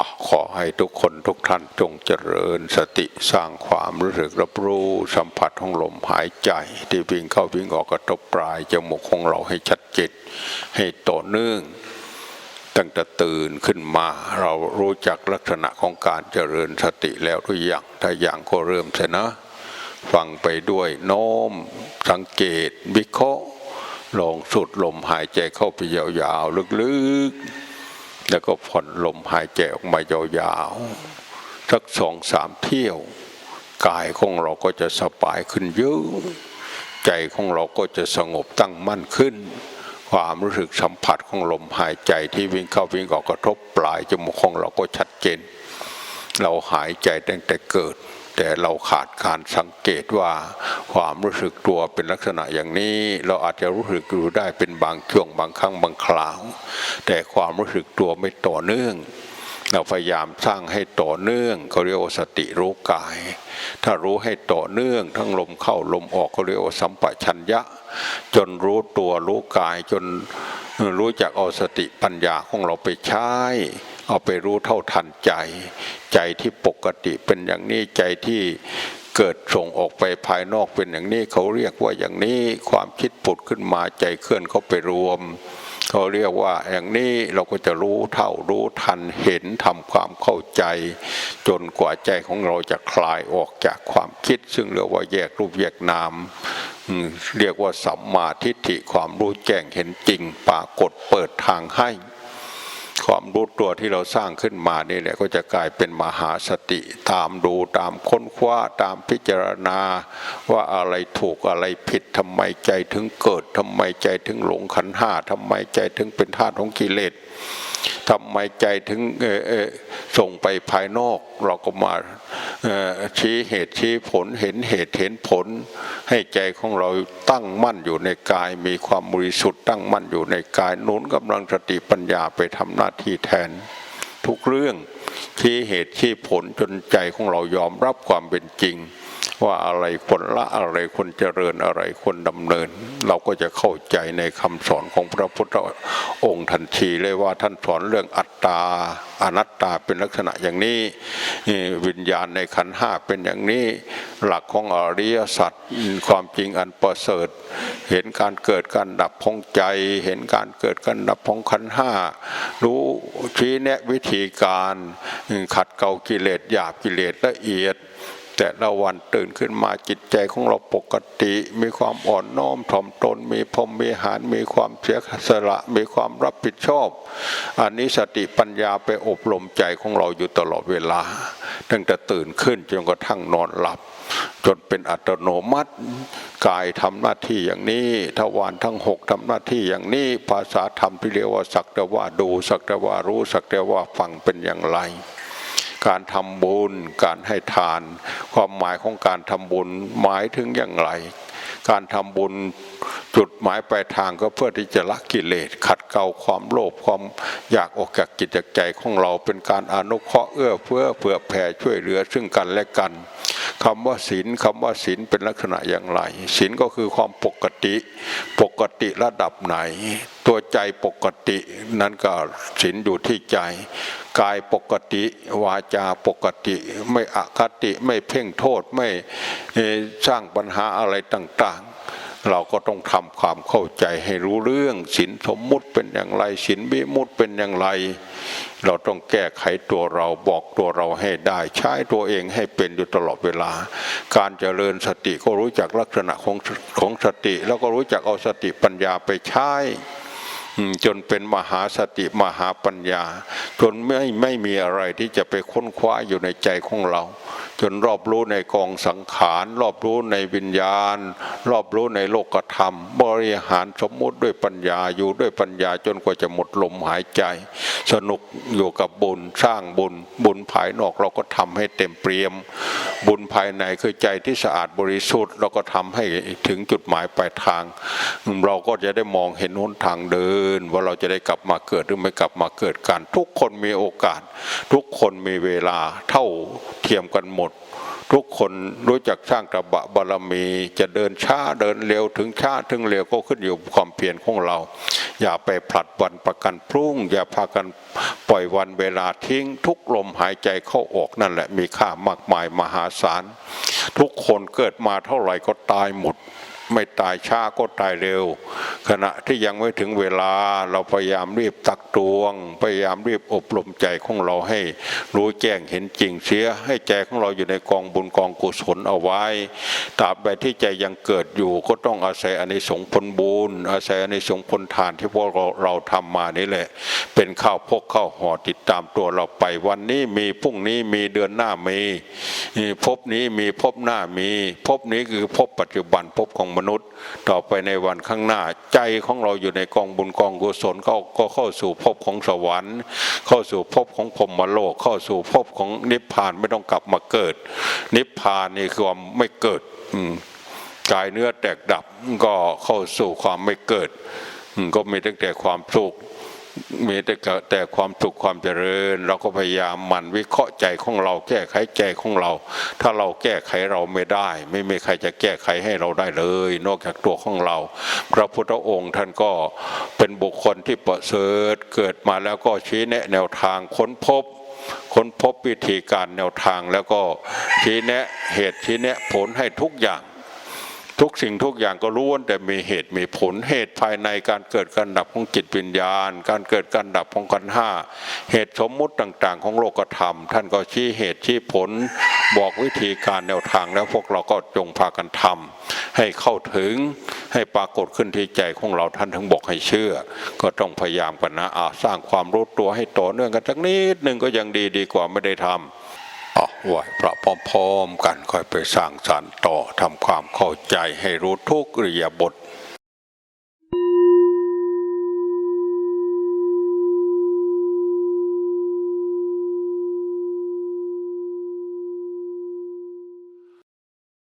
อขอให้ทุกคนทุกท่านจงเจริญสติสร้างความรู้สึกรับรู้สัมผัสของลมหายใจ ที่วิ่งเข้าวิ่งออกกระทบปลายจมูกของเราให้ชัดเจนให้ต่อเนื่องตั้งแต่ตื่นขึ้นมาเรารู้จักลักษณะของการเจริญสติแล้วหรือยังถ้าอย่างก็เริ่มเสนะฟังไปด้วยโน้ม สังเกตวิเคราะห์ลองสุดลมหายใจเข้าไปยาวๆ ลึกๆ แล้วก็ผ่อนลมหายใจออกมายาวๆสักสองสามเที่ยว กายของเราก็จะสบายขึ้นเยอะใจของเราก็จะสงบตั้งมั่นขึ้น ความรู้สึกสัมผัสของลมหายใจที่วิ่งเข้าวิ่งออกกระทบปลายจมูกของเราก็ชัดเจน เราหายใจตั้งแต่เกิด แต่เราขาดการสังเกตว่าความรู้สึกตัวเป็นลักษณะอย่างนี้ เราอาจจะรู้สึกอยู่ได้เป็นบางช่วงบางครั้งบางคราว แต่ความรู้สึกตัวไม่ต่อเนื่อง เราพยายามสร้างให้ต่อเนื่องเขาเรียกว่าสติรู้กาย ถ้ารู้ให้ต่อเนื่อง ทั้งลมเข้าลมออกเขาเรียกว่าสัมปชัญญะ จนรู้ตัวรู้กายจนรู้จักเอาสติปัญญาของเราไปใช้ เอาไปรู้เท่าทันใจ ใจที่ปกติเป็นอย่างนี้ใจที่เกิดส่งออกไปภายนอกเป็นอย่างนี้เขาเรียกว่าอย่างนี้ความคิดผุดขึ้นมาใจเคลื่อนเขาไปรวม เขาเรียกว่าอย่างนี้เราก็จะรู้เท่ารู้ทันเห็นทำความเข้าใจ จนกว่าใจของเราจะคลายออกจากความคิด ซึ่งเรียกว่าแยกรูปแยกนามอืมเรียกว่าสัมมาทิฏฐิความรู้แจ้งเห็นจริงปรากฏเปิดทางให้ ความรู้ตัวที่เราสร้างขึ้นมานี่แหละก็จะกลายเป็นมหาสติตามดูตามค้นคว้าตามพิจารณา ว่าอะไรถูกอะไรผิดทำไมใจถึงเกิดทำไมใจถึงหลงขันห้าทำไมใจถึงเป็นธาตุของกิเลส ทำไมใจถึงส่งไปภายนอก เราก็มาชี้เหตุชี้ผลเห็นเหตุเห็นผล ให้ใจของเราตั้งมั่นอยู่ในกาย มีความบริสุทธิ์ตั้งมั่นอยู่ในกายนุนกำลังสติปัญญาไปทำหน้าที่แทน ทุกเรื่องชี้เหตุชี้ผลจนใจของเรายอมรับความเป็นจริง ว่าอะไรควรละอะไรควรเจริญอะไรควรดำเนิน เราก็จะเข้าใจในคำสอนของพระพุทธองค์ทันทีเลยว่าท่านสอนเรื่องอัตตาอนัตตาเป็นลักษณะอย่างนี้ วิญญาณในขันห้าเป็นอย่างนี้ หลักของอริยสัจความจริงอันประเสริฐ เห็นการเกิดการดับของใจ เห็นการเกิดการดับของขันห้ารู้ชี้แนะวิธีการขัดเกลากิเลสหยาบกิเลสละเอียด แต่ละวันตื่นขึ้นมาจิตใจของเราปกติ มีความอ่อนน้อมถ่อมตน มีพรมมีหารมีความเสียสละมีความรับผิดชอบ อันนี้สติปัญญาไปอบรมใจของเราอยู่ตลอดเวลา ตั้งแต่ตื่นขึ้นจนกระทั่งนอนหลับ จนเป็นอัตโนมัติ กายทำหน้าที่อย่างนี้ทวารทั้งหกทำหน้าที่อย่างนี้ภาษาธรรมที่เรียกว่าสักแต่ว่าดูสักแต่ว่ารู้สักแต่ว่าฟังเป็นอย่างไร การทำบุญ การให้ทาน ความหมายของการทำบุญหมายถึงอย่างไร การทำบุญจุดหมายปลายทางก็เพื่อที่จะละกิเลสขัดเกลาความโลภความอยากออกจากกิจใจของเราเป็นการอนุเคราะห์เอื้อเฟื้อเผื่อแผ่ช่วยเหลือซึ่งกันและกันคำว่าศีลคำว่าศีลเป็นลักษณะอย่างไรศีลก็คือความปกติ ปกติระดับไหน ตัวใจปกตินั้นก็ศีลอยู่ที่ใจ กายปกติวาจาปกติ ไม่อคติไม่เพ่งโทษไม่สร้างปัญหาอะไรต่างๆ เราก็ต้องทำความเข้าใจให้รู้เรื่องศีลสมมุติเป็นอย่างไรศีลวิมุติเป็นอย่างไร เราต้องแก้ไขตัวเราบอกตัวเราให้ได้ ใช้ตัวเองให้เป็นอยู่ตลอดเวลา การเจริญสติก็รู้จักลักษณะของของสติ แล้วก็รู้จักเอาสติปัญญาไปใช้ จนเป็นมหาสติมหาปัญญา จนไม่ไม่มีอะไรที่จะไปค้นคว้าอยู่ในใจของเรา จนรอบรู้ในกองสังขาร รอบรู้ในวิญญาณ รอบรู้ในโลกธรรม ริหารสมมุติด้วยปัญญาอยู่ด้วยปัญญาจนกว่าจะหมดลมหายใจ สนุกอยู่กับบุญสร้างบุญ บุญภายนอกเราก็ทำให้เต็มเปี่ยม บุญภายในคือใจที่สะอาดบริสุทธิ์เราก็ทำให้ถึงจุดหมายปลายทาง เราก็จะได้มองเห็นหนทางเดิน ว่าเราจะได้กลับมาเกิดหรือไม่กลับมาเกิดกัน ทุกคนมีโอกาส ทุกคนมีเวลาเท่าเทียมกันหมด ทุกคนรู้จักสร้างกระบะบารมี จะเดินช้าเดินเร็วถึงช้าถึงเร็วก็ขึ้นอยู่ความเพียรของเรา อย่าไปผลัดวันประกันพรุ่ง อย่าพากันปล่อยวันเวลาทิ้ง ทุกลมหายใจเข้าออกนั่นแหละมีค่ามากมายมหาศาล ทุกคนเกิดมาเท่าไหร่ก็ตายหมด ไม่ตายช้าก็ตายเร็ว ขณะที่ยังไม่ถึงเวลาเราพยายามรีบตักตวง พยายามรีบอบรมใจของเราให้รู้แจ้งเห็นจริงเสีย ให้ใจของเราอยู่ในกองบุญกองกุศลเอาไว้ตราบใดที่ใจยังเกิดอยู่ก็ต้องอาศัยอานิสงส์ผลบุญอาศัยอานิสงส์ผลทานที่พวกเราเราทำมานี่แหละ เป็นข้าวพกข้าวห่อติดตามตัวเราไปวันนี้มีพรุ่งนี้มีเดือนหน้ามีพบนี้มีพบหน้ามี พบนี้คือพบปัจจุบันพบของมนุษย์ ต่อไปในวันข้างหน้า ใจของเราอยู่ในกองบุญกองกุศลก็ก็เข้าสู่ภพของสวรรค์ เข้าสู่ภพของพรหมโลก เข้าสู่ภพของนิพพานไม่ต้องกลับมาเกิด นิพพานนี่คือความไม่เกิดกายเนื้อแตกดับก็เข้าสู่ความไม่เกิดก็มีตั้งแต่ความสุข มีแต่แต่ความสุขความเจริญ เราก็พยายามมันวิเคราะห์ใจของเราแก้ไขใจของเรา ถ้าเราแก้ไขเราไม่ได้ ไม่มีใครจะแก้ไขให้เราได้เลย นอกจากตัวของเรา พระพุทธองค์ท่านก็เป็นบุคคลที่ประเสริฐเกิดมาแล้วก็ชี้แนะแนวทางค้นพบค้นพบวิธีการแนวทางแล้วก็ชี้แนะเหตุชี้แนะผลให้ทุกอย่าง ทุกสิ่งทุกอย่างก็ล้วนแต่มีเหตุมีผลเหตุภายในการเกิดการดับของจิตวิญญาณ การเกิดการดับของกันห้าเหตุสมมุติต่าง ๆ ของโลกธรรม ท่านก็ชี้เหตุชี้ผล บอกวิธีการแนวทางแล้วพวกเราก็จงพากันทำให้เข้าถึงให้ปรากฏขึ้นที่ใจของเราท่านถึงบอกให้เชื่อ ก็ต้องพยายามกันนะอาสร้างความรู้ตัวให้ต่อเนื่องกันสักนิดหนึ่งก็ยังดีดีกว่าไม่ได้ทำ ไหวพระพร้อมๆกันค่อยไปสร้างสรรค์ต่อทำความเข้าใจให้รู้ทุกเรียบท